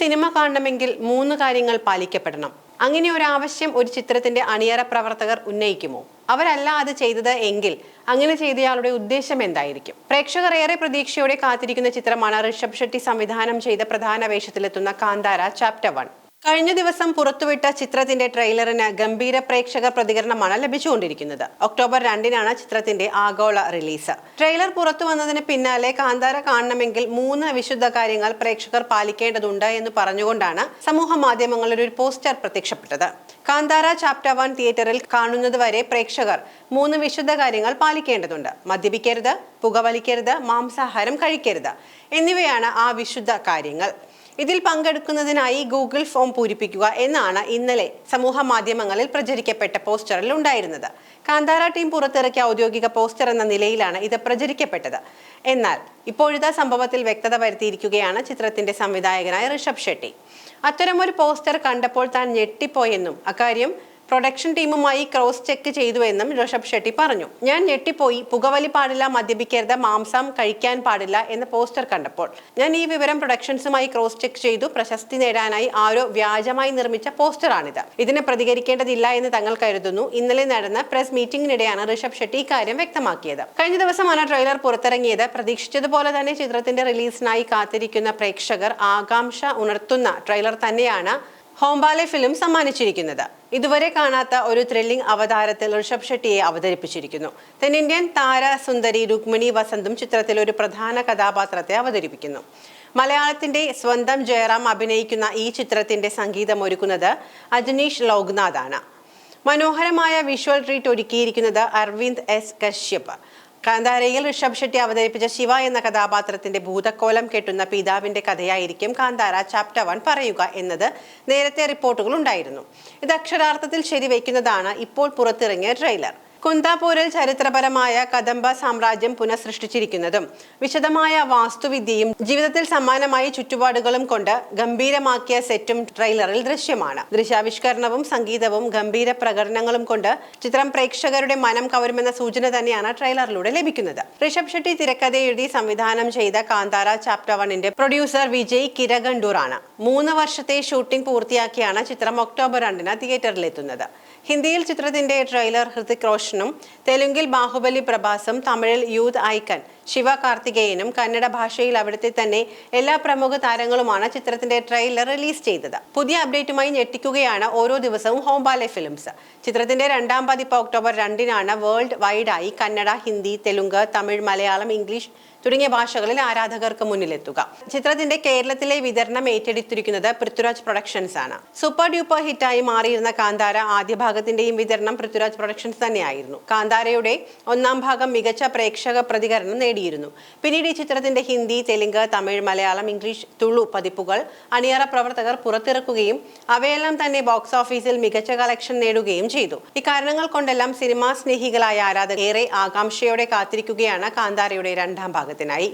Cinema കാണണമെങ്കിൽ മൂന്ന് കാര്യങ്ങൾ പാലിക്കപ്പെടണം. അങ്ങനെ ഒരു ആവശ്യം ഒരു ചിത്രത്തിന്റെ അണിയറ പ്രവർത്തകർ ഉന്നയിക്കുമോ? അവരല്ല അത് ചെയ്തത് എങ്കിൽ അങ്ങനെ ചെയ്തയാളുടെ ഉദ്ദേശം എന്തായിരിക്കും? പ്രേക്ഷകർ ഏറെ പ്രതീക്ഷയോടെ കാത്തിരിക്കുന്ന ചിത്രമാണ് ഋഷഭ് ഷെട്ടി സംവിധാനം ചെയ്ത പ്രധാന വേഷത്തിലെത്തുന്ന കാന്താര ചാപ്റ്റർ വൺ. കഴിഞ്ഞ ദിവസം പുറത്തുവിട്ട ചിത്രത്തിന്റെ ട്രെയിലറിന് ഗംഭീര പ്രേക്ഷക പ്രതികരണമാണ് ലഭിച്ചുകൊണ്ടിരിക്കുന്നത്. ഒക്ടോബർ രണ്ടിനാണ് ചിത്രത്തിന്റെ ആഗോള റിലീസ്. ട്രെയിലർ പുറത്തു വന്നതിന് പിന്നാലെ കാന്താര കാണണമെങ്കിൽ മൂന്ന് വിശുദ്ധ കാര്യങ്ങൾ പ്രേക്ഷകർ പാലിക്കേണ്ടതുണ്ട് എന്ന് പറഞ്ഞുകൊണ്ടാണ് സമൂഹ മാധ്യമങ്ങളിൽ ഒരു പോസ്റ്റർ പ്രത്യക്ഷപ്പെട്ടത്. കാന്താര ചാപ്റ്റർ വൺ തിയേറ്ററിൽ കാണുന്നത് വരെ പ്രേക്ഷകർ മൂന്ന് വിശുദ്ധ കാര്യങ്ങൾ പാലിക്കേണ്ടതുണ്ട്. മദ്യപിക്കരുത് പുകവലിക്കരുത് മാംസാഹാരം കഴിക്കരുത്. എന്നിവയാണ് ആ വിശുദ്ധ കാര്യങ്ങൾ. ഇതിൽ പങ്കെടുക്കുന്നതിനായി ഗൂഗിൾ ഫോം പൂരിപ്പിക്കുക എന്നാണ് ഇന്നലെ സമൂഹ മാധ്യമങ്ങളിൽ പ്രചരിക്കപ്പെട്ട പോസ്റ്ററിൽ ഉണ്ടായിരുന്നത്. കാന്താര ടീം പുറത്തിറക്കിയ ഔദ്യോഗിക പോസ്റ്റർ എന്ന നിലയിലാണ് ഇത് പ്രചരിക്കപ്പെട്ടത്. എന്നാൽ ഇപ്പോഴത്തെ സംഭവത്തിൽ വ്യക്തത വരുത്തിയിരിക്കുകയാണ് ചിത്രത്തിന്റെ സംവിധായകനായ ഋഷഭ് ഷെട്ടി. അത്തരമൊരു പോസ്റ്റർ കണ്ടപ്പോൾ താൻ ഞെട്ടിപ്പോയെന്നും അക്കാര്യം പ്രൊഡക്ഷൻ ടീമുമായി ക്രോസ് ചെക്ക് ചെയ്തുവെന്നും ഋഷഭ് ഷെട്ടി പറഞ്ഞു. ഞാൻ ഞെട്ടിപ്പോയി. പുകവലി പാടില്ല മദ്യപിക്കരുത് മാംസം കഴിക്കാൻ പാടില്ല എന്ന പോസ്റ്റർ കണ്ടപ്പോൾ. ഞാൻ ഈ വിവരം പ്രൊഡക്ഷൻസുമായി ക്രോസ് ചെക്ക് ചെയ്തു. പ്രശസ്തി നേടാനായി ആരോ വ്യാജമായി നിർമ്മിച്ച പോസ്റ്ററാണിത്. ഇതിനെ പ്രതികരിക്കേണ്ടതില്ല എന്ന് തങ്ങൾ കരുതുന്നു. ഇന്നലെ നടന്ന പ്രസ് മീറ്റിംഗിനിടെയാണ് ഋഷഭ് ഷെട്ടി ഇക്കാര്യം വ്യക്തമാക്കിയത്. കഴിഞ്ഞ ദിവസമാണ് ട്രെയിലർ പുറത്തിറങ്ങിയത്. പ്രതീക്ഷിച്ചതുപോലെ തന്നെ ചിത്രത്തിന്റെ റിലീസിനായി കാത്തിരിക്കുന്ന പ്രേക്ഷകർ ആകാംക്ഷ ഉണർത്തുന്ന ട്രെയിലർ തന്നെയാണ് ഹോംബാലെ ഫിലിം സമ്മാനിച്ചിരിക്കുന്നത്. ഇതുവരെ കാണാത്ത ഒരു ത്രില്ലിംഗ് അവതാരത്തിൽ ഋഷഭ് ഷെട്ടിയെ അവതരിപ്പിച്ചിരിക്കുന്നു. തെന്നിന്ത്യൻ താര സുന്ദരി രുക്മിണി വസന്തും ചിത്രത്തിൽ ഒരു പ്രധാന കഥാപാത്രത്തെ അവതരിപ്പിക്കുന്നു. മലയാളത്തിന്റെ സ്വന്തം ജയറാം അഭിനയിക്കുന്ന ഈ ചിത്രത്തിന്റെ സംഗീതം ഒരുക്കുന്നത് അജനീഷ് ലോക്നാഥ് ആണ് മനോഹരമായ വിഷ്വൽ ട്രീറ്റ് ഒരുക്കിയിരിക്കുന്നത് അരവിന്ദ് എസ് കശ്യപ്. കാന്താരയിൽ ഋഷഭ് ഷെട്ടി അവതരിപ്പിച്ച ശിവ എന്ന കഥാപാത്രത്തിന്റെ ഭൂതക്കോലം കെട്ടുന്ന പിതാവിന്റെ കഥയായിരിക്കും കാന്താര ചാപ്റ്റർ വൺ പറയുക എന്നത് നേരത്തെ റിപ്പോർട്ടുകൾ ഉണ്ടായിരുന്നു. ഇത് അക്ഷരാർത്ഥത്തിൽ ശരിവയ്ക്കുന്നതാണ് ഇപ്പോൾ പുറത്തിറങ്ങിയ ട്രെയിലർ കുന്താപൂരിൽ ചരിത്രപരമായ കദംബ സാമ്രാജ്യം പുനഃസൃഷ്ടിച്ചിരിക്കുന്നതും വിശദമായ വാസ്തുവിദ്യയും ജീവിതത്തിൽ സമാനമായ ചുറ്റുപാടുകളും കൊണ്ട് ഗംഭീരമാക്കിയ സെറ്റും ട്രെയിലറിൽ ദൃശ്യമാണ്. ദൃശ്യാവിഷ്കരണവും സംഗീതവും ഗംഭീര പ്രകടനങ്ങളും കൊണ്ട് ചിത്രം പ്രേക്ഷകരുടെ മനം കവരുമെന്ന സൂചന തന്നെയാണ് ട്രെയിലറിലൂടെ ലഭിക്കുന്നത്. ഋഷഭ് ഷെട്ടി തിരക്കഥ എഴുതി സംവിധാനം ചെയ്ത കാന്താര ചാപ്റ്റർ വണ്ണിന്റെ പ്രൊഡ്യൂസർ വിജയ് കിരഗണ്ടൂർ ആണ്. മൂന്ന് വർഷത്തെ ഷൂട്ടിംഗ് പൂർത്തിയാക്കിയാണ് ചിത്രം ഒക്ടോബർ രണ്ടിന് തിയേറ്ററിലെത്തുന്നത്. ഹിന്ദിയിൽ ചിത്രത്തിന്റെ ട്രെയിലർ ഹൃതിക് റോഷനും തെലുങ്കിൽ ബാഹുബലി പ്രഭാസും തമിഴിൽ യൂത്ത് ഐക്കൺ ശിവ കാർത്തികേയനും കന്നഡ ഭാഷയിൽ അവിടുത്തെ തന്നെ എല്ലാ പ്രമുഖ താരങ്ങളുമാണ് ചിത്രത്തിന്റെ ട്രെയിലർ റിലീസ് ചെയ്തത്. പുതിയ അപ്ഡേറ്റുമായി ഞെട്ടിക്കുകയാണ് ഓരോ ദിവസവും ഹോംബാലെ ഫിലിംസ്. ചിത്രത്തിന്റെ രണ്ടാം പതിപ്പ് ഒക്ടോബർ രണ്ടിനാണ് വേൾഡ് വൈഡായി കന്നഡ ഹിന്ദി തെലുങ്ക് തമിഴ് മലയാളം ഇംഗ്ലീഷ് തുടങ്ങിയ ഭാഷകളിൽ ആരാധകർക്ക് മുന്നിലെത്തുക. ചിത്രത്തിന്റെ കേരളത്തിലെ വിതരണം ഏറ്റെടുത്തിരിക്കുന്നത് പൃഥ്വിരാജ് പ്രൊഡക്ഷൻസ് ആണ്. സൂപ്പർ ഡ്യൂപ്പർ ഹിറ്റായി മാറിയിരുന്ന കാന്താര ആദ്യ ഭാഗത്തിന്റെയും വിതരണം പൃഥ്വിരാജ് പ്രൊഡക്ഷൻസ് തന്നെയായിരുന്നു. കാന്താരയുടെ ഒന്നാം ഭാഗം മികച്ച പ്രേക്ഷക പ്രതികരണം നേടിയിരുന്നു. പിന്നീട് ഈ ചിത്രത്തിന്റെ ഹിന്ദി തെലുങ്ക് തമിഴ് മലയാളം ഇംഗ്ലീഷ് തുളു പതിപ്പുകൾ അണിയറ പ്രവർത്തകർ പുറത്തിറക്കുകയും അവയെല്ലാം തന്നെ ബോക്സ് ഓഫീസിൽ മികച്ച കളക്ഷൻ നേടുകയും ചെയ്തു. ഇക്കാരണങ്ങൾ കൊണ്ടെല്ലാം സിനിമാ സ്നേഹികളായ ആരാധകർ ഏറെ ആകാംക്ഷയോടെ കാത്തിരിക്കുകയാണ് കാന്താരയുടെ രണ്ടാം ഭാഗത്തിനായി.